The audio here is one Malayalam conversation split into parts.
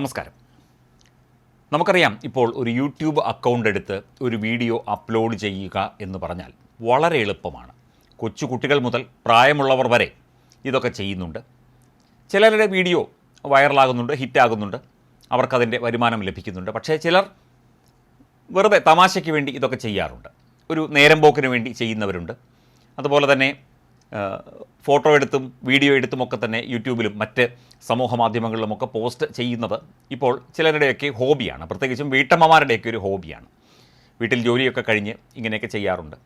നമസ്കാരം. നമുക്കറിയാം ഇപ്പോൾ ഒരു യൂട്യൂബ് അക്കൗണ്ട് എടുത്ത് ഒരു വീഡിയോ അപ്ലോഡ് ചെയ്യുക എന്ന് പറഞ്ഞാൽ വളരെ എളുപ്പമാണ്. കൊച്ചു കുട്ടികൾ മുതൽ പ്രായമുള്ളവർ വരെ ഇതൊക്കെ ചെയ്യുന്നുണ്ട്. ചിലരുടെ വീഡിയോ വൈറലാകുന്നുണ്ട് ഹിറ്റാകുന്നുണ്ട്. അവർക്കതിന്റെ വരുമാനം ലഭിക്കുന്നുണ്ട്. പക്ഷേ ചിലർ വെറുതെ തമാശയ്ക്ക് വേണ്ടി ഇതൊക്കെ ചെയ്യാറുണ്ട്. ഒരു നേരം പോക്കിന് വേണ്ടി ചെയ്യുന്നവരുണ്ട്. അതുപോലെ തന്നെ ഫോട്ടോ എടുത്തും വീഡിയോ എടുത്തും ഒക്കെ തന്നെ യൂട്യൂബിലും മറ്റ് സമൂഹ മാധ്യമങ്ങളിലുമൊക്കെ പോസ്റ്റ് ചെയ്യുന്നത് ഇപ്പോൾ ചിലരുടെയൊക്കെ ഹോബിയാണ്. പ്രത്യേകിച്ചും വീട്ടമ്മമാരുടെയൊക്കെ ഒരു ഹോബിയാണ്. വീട്ടിൽ ജോലിയൊക്കെ കഴിഞ്ഞ് ഇങ്ങനെയൊക്കെ ചെയ്യാറുണ്ട്.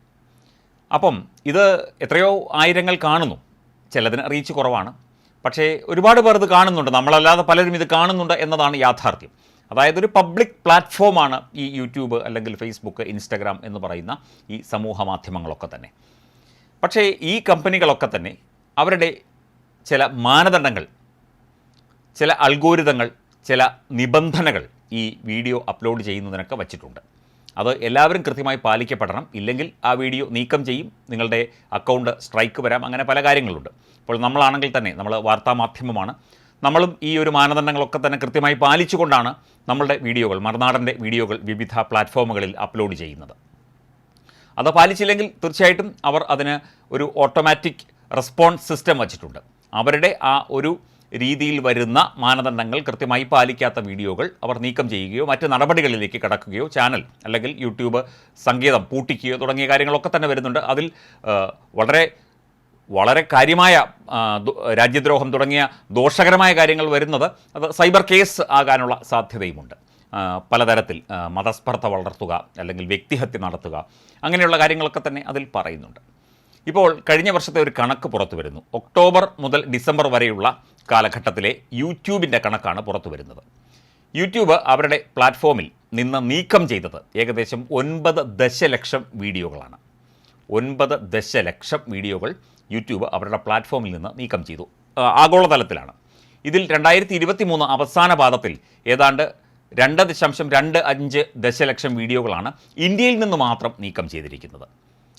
അപ്പം ഇത് എത്രയോ ആയിരങ്ങൾ കാണുന്നു. ചിലതിന് റീച്ച് കുറവാണ്. പക്ഷേ ഒരുപാട് പേർ ഇത് കാണുന്നുണ്ട്. നമ്മളല്ലാതെ പലരും ഇത് കാണുന്നുണ്ട് എന്നതാണ് യാഥാർത്ഥ്യം. അതായത് ഒരു പബ്ലിക് പ്ലാറ്റ്ഫോമാണ് ഈ യൂട്യൂബ് അല്ലെങ്കിൽ ഫേസ്ബുക്ക് ഇൻസ്റ്റഗ്രാം എന്ന് പറയുന്ന ഈ സമൂഹ മാധ്യമങ്ങളൊക്കെ തന്നെ. പക്ഷേ ഈ കമ്പനികളൊക്കെ തന്നെ അവരുടെ ചില മാനദണ്ഡങ്ങൾ ചില അൽഗോരിതങ്ങൾ ചില നിബന്ധനകൾ ഈ വീഡിയോ അപ്ലോഡ് ചെയ്യുന്നതിനൊക്കെ വച്ചിട്ടുണ്ട്. അത് എല്ലാവരും കൃത്യമായി പാലിക്കപ്പെടണം. ഇല്ലെങ്കിൽ ആ വീഡിയോ നീക്കം ചെയ്യും നിങ്ങളുടെ അക്കൗണ്ട് സ്ട്രൈക്ക് വരാം അങ്ങനെ പല കാര്യങ്ങളുണ്ട്. അപ്പോൾ നമ്മളാണെങ്കിൽ തന്നെ നമ്മൾ വാർത്താമാധ്യമമാണ് നമ്മളും ഈ ഒരു മാനദണ്ഡങ്ങളൊക്കെ തന്നെ കൃത്യമായി പാലിച്ചുകൊണ്ടാണ് നമ്മളുടെ വീഡിയോകൾ മറുനാടന്റെ വീഡിയോകൾ വിവിധ പ്ലാറ്റ്ഫോമുകളിൽ അപ്ലോഡ് ചെയ്യുന്നത്. അത് പാലിച്ചില്ലെങ്കിൽ തീർച്ചയായിട്ടും അവർ അതിന് ഒരു ഓട്ടോമാറ്റിക് റെസ്പോൺസ് സിസ്റ്റം വച്ചിട്ടുണ്ട്. അവരുടെ ആ ഒരു രീതിയിൽ വരുന്ന മാനദണ്ഡങ്ങൾ കൃത്യമായി പാലിക്കാത്ത വീഡിയോകൾ അവർ നീക്കം ചെയ്യുകയോ മറ്റ് നടപടികളിലേക്ക് കടക്കുകയോ ചാനൽ അല്ലെങ്കിൽ യൂട്യൂബ് സംഗീതം പൂട്ടിക്കുകയോ തുടങ്ങിയ കാര്യങ്ങളൊക്കെ തന്നെ വരുന്നുണ്ട്. അതിൽ വളരെ വളരെ കാര്യമായ രാജ്യദ്രോഹം തുടങ്ങിയ ദോഷകരമായ കാര്യങ്ങൾ വരുന്നത് അത് സൈബർ കേസ് ആകാനുള്ള സാധ്യതയുമുണ്ട്. പലതരത്തിൽ മതസ്പർദ്ധ വളർത്തുക അല്ലെങ്കിൽ വ്യക്തിഹത്യ നടത്തുക അങ്ങനെയുള്ള കാര്യങ്ങളൊക്കെ തന്നെ അതിൽ പറയുന്നുണ്ട്. ഇപ്പോൾ കഴിഞ്ഞ വർഷത്തെ ഒരു കണക്ക് പുറത്തു വരുന്നു. ഒക്ടോബർ മുതൽ ഡിസംബർ വരെയുള്ള കാലഘട്ടത്തിലെ യൂട്യൂബിന്റെ കണക്കാണ് പുറത്തു വരുന്നത്. യൂട്യൂബ് അവരുടെ പ്ലാറ്റ്ഫോമിൽ നിന്ന് നീക്കം ചെയ്തത് ഏകദേശം ഒൻപത് ദശലക്ഷം വീഡിയോകളാണ്. ഒൻപത് ദശലക്ഷം വീഡിയോകൾ യൂട്യൂബ് അവരുടെ പ്ലാറ്റ്ഫോമിൽ നിന്ന് നീക്കം ചെയ്തു. ആഗോളതലത്തിലാണ്. ഇതിൽ രണ്ടായിരത്തി ഇരുപത്തി മൂന്ന് അവസാന പാദത്തിൽ ഏതാണ്ട് രണ്ട് ദശാംശം രണ്ട് അഞ്ച് ദശലക്ഷം വീഡിയോകളാണ് ഇന്ത്യയിൽ നിന്ന് മാത്രം നീക്കം ചെയ്തിരിക്കുന്നത്.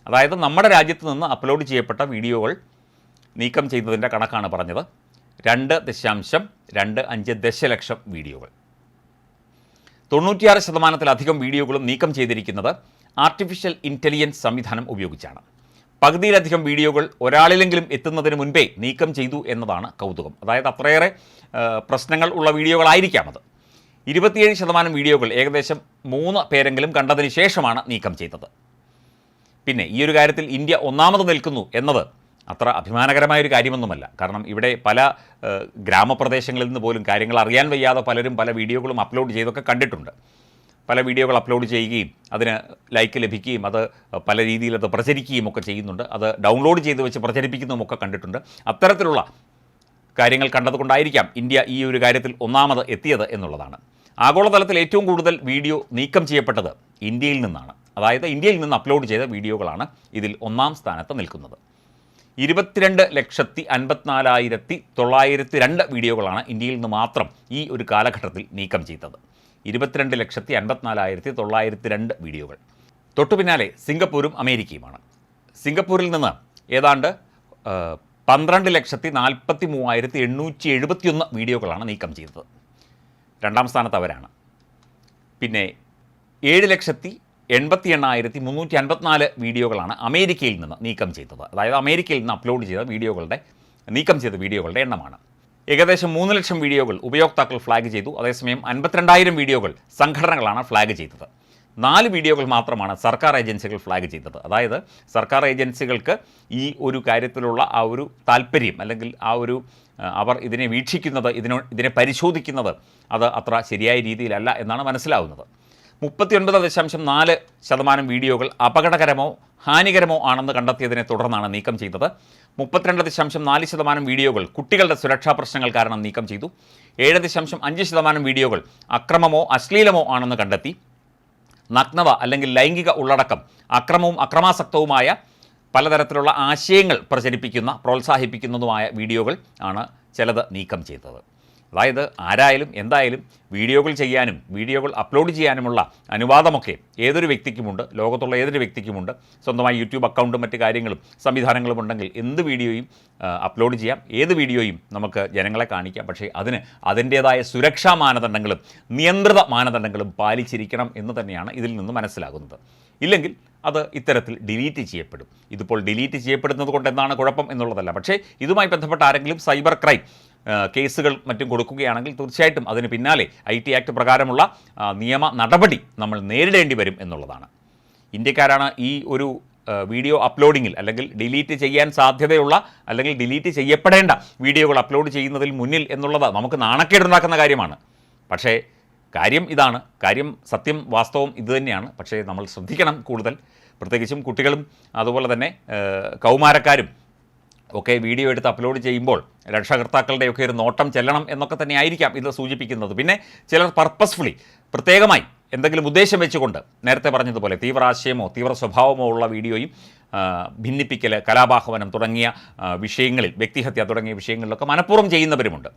അതായത് നമ്മുടെ രാജ്യത്ത് നിന്ന് അപ്ലോഡ് ചെയ്യപ്പെട്ട വീഡിയോകൾ നീക്കം ചെയ്തതിന്റെ കണക്കാണ് പറഞ്ഞത്. രണ്ട് ദശാംശം രണ്ട് അഞ്ച് ദശലക്ഷം വീഡിയോകൾ. തൊണ്ണൂറ്റിയാറ് ശതമാനത്തിലധികം വീഡിയോകളും നീക്കം ചെയ്തിരിക്കുന്നത് ആർട്ടിഫിഷ്യൽ ഇന്റലിജൻസ് സംവിധാനം ഉപയോഗിച്ചാണ്. പകുതിയിലധികം വീഡിയോകൾ ഒരാളിലെങ്കിലും എത്തുന്നതിന് മുൻപേ നീക്കം ചെയ്തു എന്നതാണ് കൗതുകം. അതായത് അത്രയേറെ പ്രശ്നങ്ങൾ ഉള്ള വീഡിയോകളായിരിക്കാം അത്. ഇരുപത്തിയേഴ് ശതമാനം വീഡിയോകൾ ഏകദേശം മൂന്ന് പേരെങ്കിലും കണ്ടതിന് ശേഷമാണ് നീക്കം ചെയ്തത്. പിന്നെ ഈ ഒരു കാര്യത്തിൽ ഇന്ത്യ ഒന്നാമത് നിൽക്കുന്നു എന്നത് അത്ര അഭിമാനകരമായ ഒരു കാര്യമൊന്നുമല്ല. കാരണം ഇവിടെ പല ഗ്രാമപ്രദേശങ്ങളിൽ നിന്ന് പോലും കാര്യങ്ങൾ അറിയാൻ വയ്യാതെ പലരും പല വീഡിയോകളും അപ്ലോഡ് ചെയ്തൊക്കെ കണ്ടിട്ടുണ്ട്. പല വീഡിയോകൾ അപ്ലോഡ് ചെയ്യുകയും അതിന് ലൈക്ക് ലഭിക്കുകയും അത് പല രീതിയിൽ അത് പ്രചരിക്കുകയും ഒക്കെ ചെയ്യുന്നുണ്ട്. അത് ഡൗൺലോഡ് ചെയ്ത് വെച്ച് പ്രചരിപ്പിക്കുന്നതുമൊക്കെ കണ്ടിട്ടുണ്ട്. അത്തരത്തിലുള്ള കാര്യങ്ങൾ കണ്ടതുകൊണ്ടായിരിക്കാം ഇന്ത്യ ഈ ഒരു കാര്യത്തിൽ ഒന്നാമത് എത്തിയത് എന്നുള്ളതാണ്. ആഗോളതലത്തിൽ ഏറ്റവും കൂടുതൽ വീഡിയോ നീക്കം ചെയ്യപ്പെട്ടത് ഇന്ത്യയിൽ നിന്നാണ്. അതായത് ഇന്ത്യയിൽ നിന്ന് അപ്ലോഡ് ചെയ്ത വീഡിയോകളാണ് ഇതിൽ ഒന്നാം സ്ഥാനത്ത് നിൽക്കുന്നത്. ഇരുപത്തിരണ്ട് ലക്ഷത്തി അൻപത്തിനാലായിരത്തി തൊള്ളായിരത്തി രണ്ട് വീഡിയോകളാണ് ഇന്ത്യയിൽ നിന്ന് മാത്രം ഈ ഒരു കാലഘട്ടത്തിൽ നീക്കം ചെയ്തത്. ഇരുപത്തിരണ്ട് ലക്ഷത്തി അൻപത്തിനാലായിരത്തി തൊള്ളായിരത്തി രണ്ട് വീഡിയോകൾ. തൊട്ടു പിന്നാലെ സിംഗപ്പൂരും അമേരിക്കയുമാണ്. സിംഗപ്പൂരിൽ നിന്ന് ഏതാണ്ട് പന്ത്രണ്ട് ലക്ഷത്തി നാൽപ്പത്തി മൂവായിരത്തി എണ്ണൂറ്റി എഴുപത്തിയൊന്ന് വീഡിയോകളാണ് നീക്കം ചെയ്തത്. രണ്ടാം സ്ഥാനത്ത് അവരാണ്. പിന്നെ ഏഴ് ലക്ഷത്തി എൺപത്തി എണ്ണായിരത്തി മുന്നൂറ്റി അൻപത്തിനാല് വീഡിയോകളാണ് അമേരിക്കയിൽ നിന്ന് നീക്കം ചെയ്തത്. അതായത് അമേരിക്കയിൽ നിന്ന് അപ്ലോഡ് ചെയ്ത വീഡിയോകളുടെ നീക്കം ചെയ്ത വീഡിയോകളുടെ എണ്ണമാണ്. ഏകദേശം മൂന്ന് ലക്ഷം വീഡിയോകൾ ഉപയോക്താക്കൾ ഫ്ലാഗ് ചെയ്തു. അതേസമയം അൻപത്തിരണ്ടായിരം വീഡിയോകൾ സംഘടനകളാണ് ഫ്ലാഗ് ചെയ്തത്. നാല് വീഡിയോകൾ മാത്രമാണ് സർക്കാർ ഏജൻസികൾ ഫ്ലാഗ് ചെയ്തത്. അതായത് സർക്കാർ ഏജൻസികൾക്ക് ഈ ഒരു കാര്യത്തിലുള്ള ആ ഒരു താല്പര്യം അല്ലെങ്കിൽ ആ ഒരു അവർ ഇതിനെ വീക്ഷിക്കുന്നത് ഇതിനോ ഇതിനെ പരിശോധിക്കുന്നത് അത് അത്ര ശരിയായ രീതിയിലല്ല എന്നാണ് മനസ്സിലാവുന്നത്. മുപ്പത്തിയൊൻപത് ദശാംശം നാല് ശതമാനം വീഡിയോകൾ അപകടകരമോ ഹാനികരമോ ആണെന്ന് കണ്ടെത്തിയതിനെ തുടർന്നാണ് നീക്കം ചെയ്തത്. മുപ്പത്തിരണ്ട് ദശാംശം നാല് ശതമാനം വീഡിയോകൾ കുട്ടികളുടെ സുരക്ഷാ പ്രശ്നങ്ങൾ കാരണം നീക്കം ചെയ്തു. ഏഴ് ദശാംശം അഞ്ച് ശതമാനം വീഡിയോകൾ അക്രമമോ അശ്ലീലമോ ആണെന്ന് കണ്ടെത്തി. നഗ്നത അല്ലെങ്കിൽ ലൈംഗിക ഉള്ളടക്കം അക്രമവും അക്രമാസക്തവുമായ പലതരത്തിലുള്ള ആശയങ്ങൾ പ്രചരിപ്പിക്കുന്ന പ്രോത്സാഹിപ്പിക്കുന്നതുമായ വീഡിയോകൾ ആണ് ചിലത് നീക്കം ചെയ്തത്. അതായത് ആരായാലും എന്തായാലും വീഡിയോകൾ ചെയ്യാനും വീഡിയോകൾ അപ്ലോഡ് ചെയ്യാനുമുള്ള അനുവാദമൊക്കെ ഏതൊരു വ്യക്തിക്കുമുണ്ട് ലോകത്തുള്ള ഏതൊരു വ്യക്തിക്കുമുണ്ട് സ്വന്തമായി യൂട്യൂബ് അക്കൗണ്ടും മറ്റു കാര്യങ്ങളും സംവിധാനങ്ങളും ഉണ്ടെങ്കിൽ എന്ത് വീഡിയോയും അപ്ലോഡ് ചെയ്യാം ഏത് വീഡിയോയും നമുക്ക് ജനങ്ങളെ കാണിക്കാം. പക്ഷേ അതിന് അതിന്റേതായ സുരക്ഷാ മാനദണ്ഡങ്ങളും നിയന്ത്രിത മാനദണ്ഡങ്ങളും പാലിച്ചിരിക്കണം എന്ന് തന്നെയാണ് ഇതിൽ നിന്ന് മനസ്സിലാകുന്നത്. ഇല്ലെങ്കിൽ അത് ഇത്തരത്തിൽ ഡിലീറ്റ് ചെയ്യപ്പെടും. ഇതിപ്പോൾ ഡിലീറ്റ് ചെയ്യപ്പെടുന്നത് കൊണ്ട് എന്താണ് കുഴപ്പം എന്നുള്ളതല്ല. പക്ഷേ ഇതുമായി ബന്ധപ്പെട്ട ആരെങ്കിലും സൈബർ ക്രൈം കേസുകൾ മറ്റും കൊടുക്കുകയാണെങ്കിൽ തീർച്ചയായിട്ടും അതിന് പിന്നാലെ ഐ ടി ആക്ട് പ്രകാരമുള്ള നിയമ നടപടി നമ്മൾ നേരിടേണ്ടി വരും എന്നുള്ളതാണ്. ഇന്ത്യക്കാരാണ് ഈ ഒരു വീഡിയോ അപ്ലോഡിങ്ങിൽ അല്ലെങ്കിൽ ഡിലീറ്റ് ചെയ്യാൻ സാധ്യതയുള്ള അല്ലെങ്കിൽ ഡിലീറ്റ് ചെയ്യപ്പെടേണ്ട വീഡിയോകൾ അപ്ലോഡ് ചെയ്യുന്നതിൽ മുന്നിൽ എന്നുള്ളത് നമുക്ക് നാണക്കേടുണ്ടാക്കുന്ന കാര്യമാണ്. പക്ഷേ കാര്യം ഇതാണ്. കാര്യം സത്യം വാസ്തവം ഇതുതന്നെയാണ് പക്ഷേ നമ്മൾ ശ്രദ്ധിക്കണം കൂടുതൽ. പ്രത്യേകിച്ചും കുട്ടികളും അതുപോലെ തന്നെ കൗമാരക്കാരും ഒക്കെ വീഡിയോ എടുത്ത് അപ്ലോഡ് ചെയ്യുമ്പോൾ രക്ഷകർത്താക്കളുടെയൊക്കെ ഒരു നോട്ടം ചെല്ലണം എന്നൊക്കെ തന്നെ ആയിരിക്കാം ഇത് സൂചിപ്പിക്കുന്നത്. പിന്നെ ചിലർ പർപ്പസ്ഫുള്ളി പ്രത്യേകമായി എന്തെങ്കിലും ഉദ്ദേശം വെച്ചുകൊണ്ട് നേരത്തെ പറഞ്ഞതുപോലെ തീവ്ര ആശയമോ തീവ്ര സ്വഭാവമോ ഉള്ള വീഡിയോയും ഭിന്നിപ്പിക്കൽ കലാപാഹവനം തുടങ്ങിയ വിഷയങ്ങളിൽ വ്യക്തിഹത്യ തുടങ്ങിയ വിഷയങ്ങളിലൊക്കെ മനഃപൂർവം ചെയ്യുന്നവരുമുണ്ട്.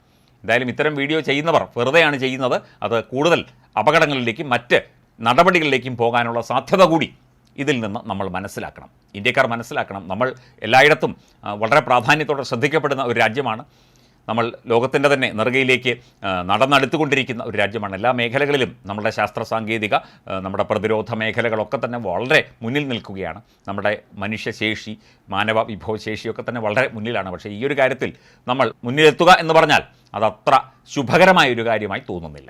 എന്തായാലും ഇത്തരം വീഡിയോ ചെയ്യുന്നവർ വെറുതെയാണ് ചെയ്യുന്നത്. അത് കൂടുതൽ അപകടങ്ങളിലേക്കും മറ്റ് നടപടികളിലേക്കും പോകാനുള്ള സാധ്യത കൂടി ഇതിൽ നിന്ന് നമ്മൾ മനസ്സിലാക്കണം. ഇന്ത്യക്കാർ മനസ്സിലാക്കണം. നമ്മൾ എല്ലായിടത്തും വളരെ പ്രാധാന്യത്തോടെ ശ്രദ്ധിക്കപ്പെടുന്ന ഒരു രാജ്യമാണ് നമ്മൾ ലോകത്തിന്റെ തന്നെ നെറുകയിലേക്ക് നടന്നെടുത്തുകൊണ്ടിരിക്കുന്ന ഒരു രാജ്യമാണ്. എല്ലാ മേഖലകളിലും നമ്മുടെ ശാസ്ത്ര സാങ്കേതിക നമ്മുടെ പ്രതിരോധ മേഖലകളൊക്കെ തന്നെ വളരെ മുന്നിൽ നിൽക്കുകയാണ്. നമ്മുടെ മനുഷ്യശേഷി മാനവ വിഭവശേഷിയൊക്കെ തന്നെ വളരെ മുന്നിലാണ്. പക്ഷേ ഈ ഒരു കാര്യത്തിൽ നമ്മൾ മുന്നിലെത്തുക എന്ന് പറഞ്ഞാൽ അതത്ര ശുഭകരമായ ഒരു കാര്യമായി തോന്നുന്നില്ല.